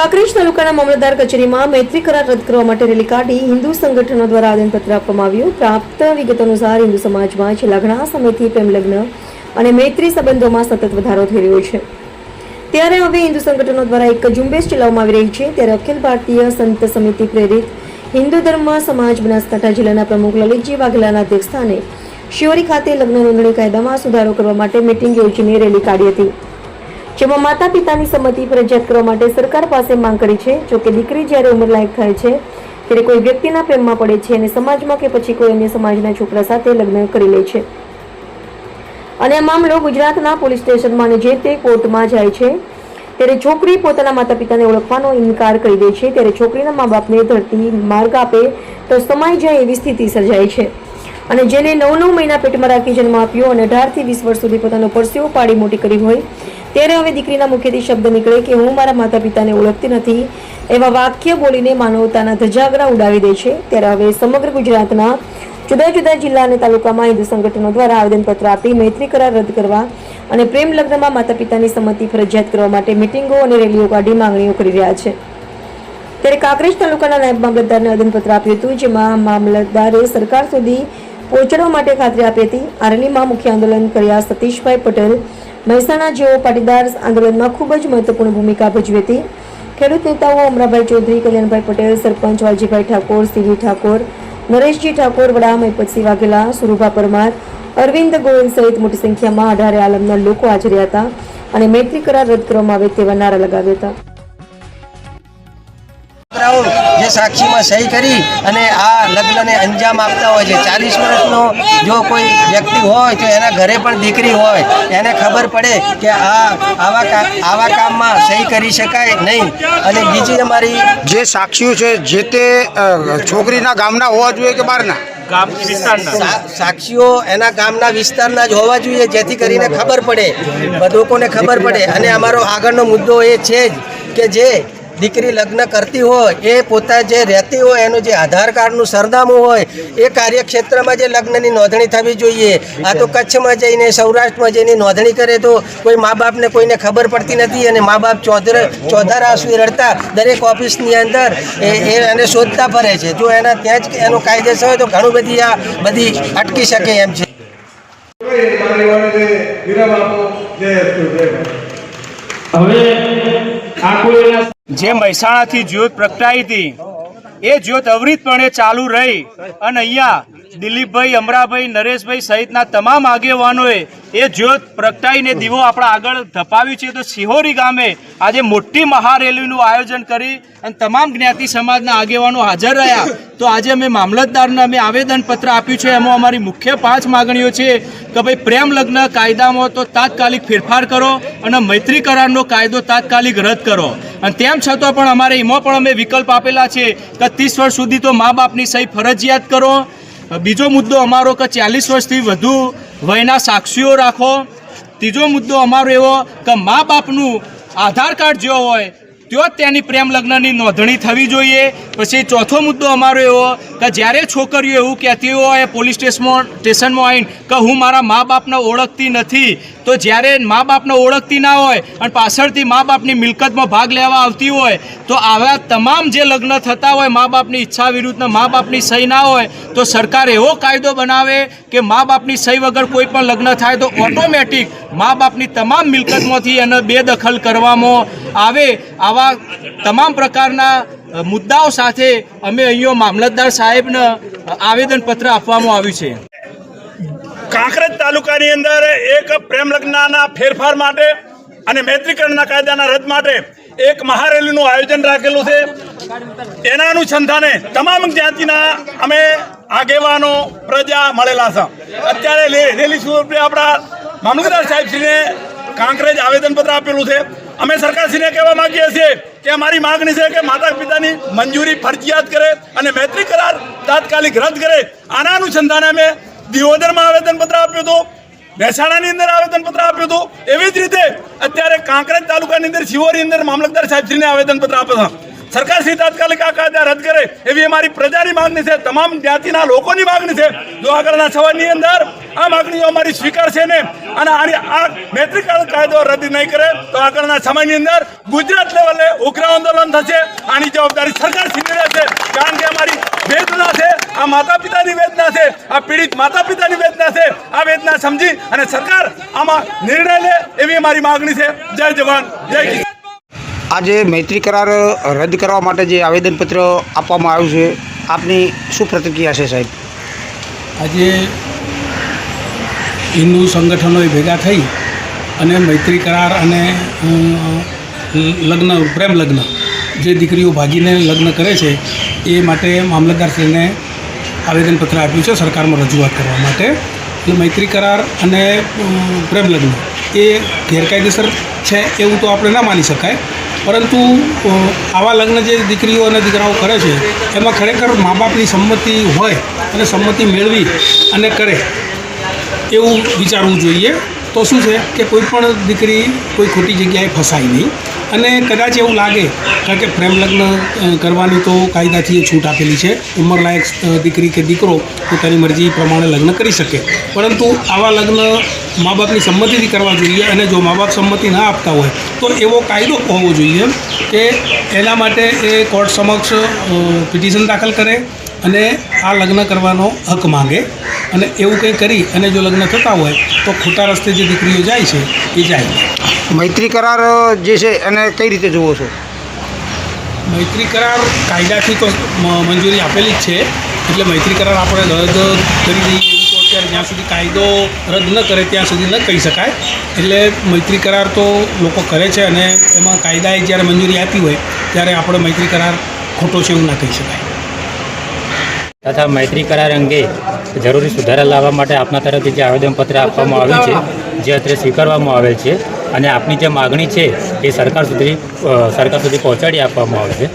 કાંકરેજ તાલુકાના મામલતદાર કચેરીમાં મૈત્રી કરાર રદ કરવા માટે રેલી કાઢી હિન્દુ સંગઠનો દ્વારા આવેદનપત્ર આપવામાં આવ્યું. પ્રાપ્ત વિગત અનુસાર હિન્દુ સમાજમાં છેલ્લા ઘણા સમયથી પ્રેમ લગ્ન અને મૈત્રી સંબંધોમાં સતત વધારો થઈ રહ્યો છે. ત્યારે હવે હિન્દુ સંગઠનો દ્વારા એક ઝુંબેશ ચલાવવામાં આવી રહી છે. ત્યારે અખિલ ભારતીય સંત સમિતિ પ્રેરિત હિન્દુ ધર્મ સમાજ બનાસકાંઠા જિલ્લાના પ્રમુખ લલિતજી વાઘેલાના અધ્યક્ષસ્થાને શિવરી ખાતે લગ્ન નોંધણી કાયદામાં સુધારો કરવા માટે મિટિંગ યોજીને રેલી કાઢી હતી. જેમાં માતા પિતાની સંમતિ ફરજિયાત કરવા માટે સરકાર પાસે માંગ કરી છે. જો કે દીકરી જ્યારે ઉંમરલાયક થાય છે, ત્યારે કોઈ વ્યક્તિના પ્રેમમાં પડે છે અને સમાજમાં કે પછી કોઈ અન્ય સમાજના છોકરા સાથે લગ્ન કરી લે છે. અને આ મામલો ગુજરાતના પોલીસ સ્ટેશનમાં અને જે તે કોર્ટમાં જાય છે, ત્યારે છોકરી પોતાના માતા પિતાને ઓળખવાનો ઇનકાર કરી દે છે. ત્યારે છોકરીના મા બાપને ધરતી માર્ગ આપે તો સમાઈ જાય એવી સ્થિતિ સર્જાય છે. અને જેને નવ નવ મહિના પેટમાં રાખી જન્મ આપ્યો અને અઢારથી વીસ વર્ષ સુધી પોતાનો પરસેવો પાડી મોટી કરી હોય ત્યારે હવે દીકરીના મુખેથી શબ્દ નીકળે કે હું મારા માતા પિતાને ઓળખતી નથી, એવા વાક્ય બોલીને માનવતાના ધજાગરા ઉડાવી દે છે. ત્યારે હવે સમગ્ર ગુજરાતના જુદા જુદા જિલ્લા અને તાલુકામાં હિન્દુ સંગઠનો દ્વારા આવેદનપત્ર આપી મૈત્રી કરાર રદ કરવા અને પ્રેમ લગ્નમાં માતા પિતાની સંમતિ ફરજિયાત કરવા માટે મિટિંગો અને રેલીઓ કાઢી માંગણીઓ કરી રહ્યા છે. ત્યારે કાંકરેજ તાલુકાના નાયબ મામલતદારને આવેદનપત્ર આપ્યું હતું, જેમાં મામલતદારે સરકાર સુધી પહોંચાડવા માટે ખાતરી આપી હતી. આરલીમાં મુખ્ય આંદોલન કર્યા સતીશભાઈ પટેલ મહેસાણા જેઓ પાટીદાર આંદોલનમાં ખૂબ જ મહત્વપૂર્ણ ભૂમિકા ભજવી હતી. ખેડૂત નેતાઓ અમરાભાઈ ચૌધરી, કલ્યાણભાઈ પટેલ, સરપંચ વાલજીભાઈ ઠાકોર, સીવી ઠાકોર, નરેશજી ઠાકોર, વડા મહિપતસિંહ વાઘેલા, સુરુભા પરમાર, અરવિંદ ગોયલ સહિત મોટી સંખ્યામાં અઢારે આલમના લોકો હાજર હતા અને મૈત્રી કરાર રદ કરવામાં આવે તેવા નારા લગાવ્યા હતા. સાક્ષીમાં સહી કરી અને આ લગ્નને અંજામ આપતા હોય છે. ચાલીસ વર્ષનો જો કોઈ વ્યક્તિ હોય તો એના ઘરે પણ દીકરી હોય. એને ખબર પડે કે આ આવા આવા કામમાં સહી કરી શકાય નહીં. અને બીજી અમારી જે સાક્ષીઓ છે જે તે છોકરીના ગામના હોવા જોઈએ કે બહારના? સાક્ષીઓ એના ગામના વિસ્તારના જ હોવા જોઈએ જેથી કરીને ખબર પડે. લોકોને ખબર પડે. અને અમારો આગળનો મુદ્દો એ છે જ કે જે દીકરી લગ્ન કરતી હોય એ પોતા જે રહેતી હોય એનું જે આધાર કાર્ડનું સરનામું હોય એ કાર્યક્ષેત્રમાં જે લગ્નની નોંધણી થવી જોઈએ. આ તો કચ્છમાં જઈને સૌરાષ્ટ્રમાં જઈને નોંધણી કરે તો કોઈ મા બાપને કોઈને ખબર પડતી નથી અને મા બાપ ચોધર ચોધાર આસુએ રડતા દરેક ઓફિસની અંદર એ એને શોધતા ફરે છે. જો એના ત્યાં જ એનો કાયદેસર હોય તો ઘણું બધી આ બધી અટકી શકે એમ છે. હવે જે મહેસાણાથી જ્યોત પ્રગટાઈ હતી એ જ્યોત અવિરતપણે ચાલુ રહી અને અહીંયા દિલીપભાઈ, અમરાભાઈ, નરેશભાઈ સહિતના તમામ આગેવાનોએ એ જ્યોત પ્રગટાઈને દીવો આપણા આગળ ધપાવ્યું છે. તો સિહોરી ગામે આજે મોટી મહારેલીનું આયોજન કરી અને તમામ જ્ઞાતિ સમાજના આગેવાનો હાજર રહ્યા. તો આજે અમે મામલતદારને અમે આવેદનપત્ર આપ્યું છે. એમાં અમારી મુખ્ય પાંચ માગણીઓ છે કે ભાઈ પ્રેમ લગ્ન કાયદામાં તો તાત્કાલિક ફેરફાર કરો અને મૈત્રી કરારનો કાયદો તાત્કાલિક રદ કરો. અને તેમ છતાં પણ અમારે એમાં પણ અમે વિકલ્પ આપેલા છે કે ત્રીસ વર્ષ સુધી તો મા બાપની સહી ફરજિયાત કરો. બીજો મુદ્દો અમારો કે ચાલીસ વર્ષથી વધુ વયના સાક્ષીઓ રાખો. ત્રીજો મુદ્દો અમારો એવો કે મા બાપનું આધાર કાર્ડ જેવો હોય તો જ તેની પ્રેમ લગ્નની નોંધણી થવી જોઈએ. પછી ચોથો મુદ્દો અમારો એવો કે જ્યારે છોકરીઓ એવું કહેતી હોય, પોલીસ સ્ટેશનમાં સ્ટેશનમાં આવીને કે હું મારા મા બાપને ઓળખતી નથી. તો જ્યારે મા બાપને ઓળખતી ના હોય અને પાછળથી મા બાપની મિલકતમાં ભાગ લેવા આવતી હોય, તો આવા તમામ જે લગ્ન થતા હોય, મા બાપની ઈચ્છા વિરુદ્ધના મા બાપની સહી ના હોય, તો સરકાર એવો કાયદો બનાવે કે મા બાપની સહી વગર કોઈ પણ લગ્ન થાય તો ઓટોમેટિક મા બાપની તમામ મિલકતમાંથી એને બેદખલ કરવામાં આવે આવા તમામ પ્રકારના મુદ્દાઓ સાથે અમે અહીંયા મામલતદાર સાહેબને આવેદનપત્ર આપવામાં આવ્યું છે. કાંકરેજ તાલુકાની અંદર એક પ્રેમલગ્નના ફેરફાર માટે અને મૈત્રીકરણના કાયદાના રદ માટે એક મહારેલીનું આયોજન રાખેલું છે. એના અનુસંધાને તમામ જ્ઞાતિના અમે આગેવાનો, પ્રજા મળેલા છે. અત્યારે રેલી સ્વરૂપે આપણા મામલતદાર સાહેબશ્રીને કાંકરેજ આવેદનપત્ર આપેલું છે. અમે સરકારશ્રીને કહેવા માંગીએ છીએ કે અમારી માગણી છે કે માતા પિતાની મંજૂરી ફરજિયાત કરે અને મૈત્રી કરાર તાત્કાલિક રદ કરે. આના અનુસંધાને અમે દિયોદરમાં આવેદનપત્ર આપ્યું હતું, મહેસાણાની અંદર આવેદનપત્ર આપ્યું હતું. એવી જ રીતે અત્યારે કાંકરેજ તાલુકાની અંદર શિવોરી અંદર મામલતદાર સાહેબશ્રીને આવેદનપત્ર આપ્યું છે સરકાર શ્રી તાત્કાલિક આ કાયદા રદ કરે એવી અમારી પ્રજાની માંગણી છે. તમામ જ્ઞાતિના લોકોની માંગણી છે. આગળના સમયની અંદર આ માગણીઓ અમારી સ્વીકારશે ને અને આની આ મૈત્રીકરણ કાયદો રદ નહીં કરે તો આગળના સમયની અંદર ગુજરાત લેવલે ઉગ્ર આંદોલન થશે. આની જવાબદારી સરકાર છીનવી રહેશે. કારણ કે અમારી વેદના છે, આ માતા પિતાની વેદના છે, આ પીડિત માતા પિતાની વેદના છે. આ વેદના સમજી અને સરકાર આમાં નિર્ણય લે એવી અમારી માગણી છે. જય જવાન, જય આજે મૈત્રી કરાર રદ કરવા માટે જે આવેદનપત્ર આપવામાં આવ્યું છે, આપની શું પ્રતિક્રિયા છે સાહેબ? આજે હિન્દુ સંગઠનોએ ભેગા થઈ અને મૈત્રી કરાર અને લગ્ન, પ્રેમ લગ્ન જે દીકરીઓ ભાગીને લગ્ન કરે છે, એ માટે મામલતદારશ્રીને આવેદનપત્ર આપ્યું છે સરકારમાં રજૂઆત કરવા માટે. એટલે મૈત્રી કરાર અને પ્રેમ લગ્ન એ ગેરકાયદેસર છે એવું તો આપણે ના માની શકાય. પરંતુ આવા લગ્ન જે દીકરીઓ અને દીકરાઓ કરે છે, એમાં ખરેખર મા બાપની સંમતિ હોય અને સંમતિ મેળવી અને કરે એવું વિચારવું જોઈએ. તો શું છે કે કોઈ પણ દીકરી કોઈ ખોટી જગ્યાએ ફસાય નહીં. અને કદાચ એવું લાગે, કારણ કે પ્રેમ લગ્ન કરવાની તો કાયદાથી છૂટ આપેલી છે. ઉંમરલાયક દીકરી કે દીકરો પોતાની મરજી પ્રમાણે લગ્ન કરી શકે. પરંતુ આવા લગ્ન મા બાપની સંમતિથી કરવા જોઈએ અને જો મા બાપ સંમતિ ના આપતા હોય, તો એવો કાયદો હોવો જોઈએ કે એના માટે એ કોર્ટ સમક્ષ પિટિશન દાખલ કરે અને આ લગ્ન કરવાનો હક માંગે અને એવું કંઈ કરી અને જો લગ્ન થતા હોય તો ખોટા રસ્તે જે દીકરીઓ જાય છે એ જાય. મૈત્રી કરાર જે છે એને કઈ રીતે જુઓ છો? મૈત્રી કરાર કાયદાથી તો મંજૂરી આપેલી જ છે. એટલે મૈત્રી કરાર આપણે રદ કરી દઈએ તો અત્યારે જ્યાં સુધી કાયદો રદ ન કરે ત્યાં સુધી ન કહી શકાય. એટલે મૈત્રી કરાર તો લોકો કરે છે અને એમાં કાયદાએ જ્યારે મંજૂરી આપી હોય ત્યારે આપણે મૈત્રી કરાર ખોટો છે એવું ના કહી શકાય. તથા મૈત્રી કરાર અંગે જરૂરી સુધારા લાવવા માટે આપના તરફથી જે આવેદનપત્ર આપવામાં આવ્યું છે, જે અત્રે સ્વીકારવામાં આવેલ છે અને આપની જે માગણી છે એ સરકાર સુધી સરકાર સુધી પહોંચાડી આપવામાં આવે છે.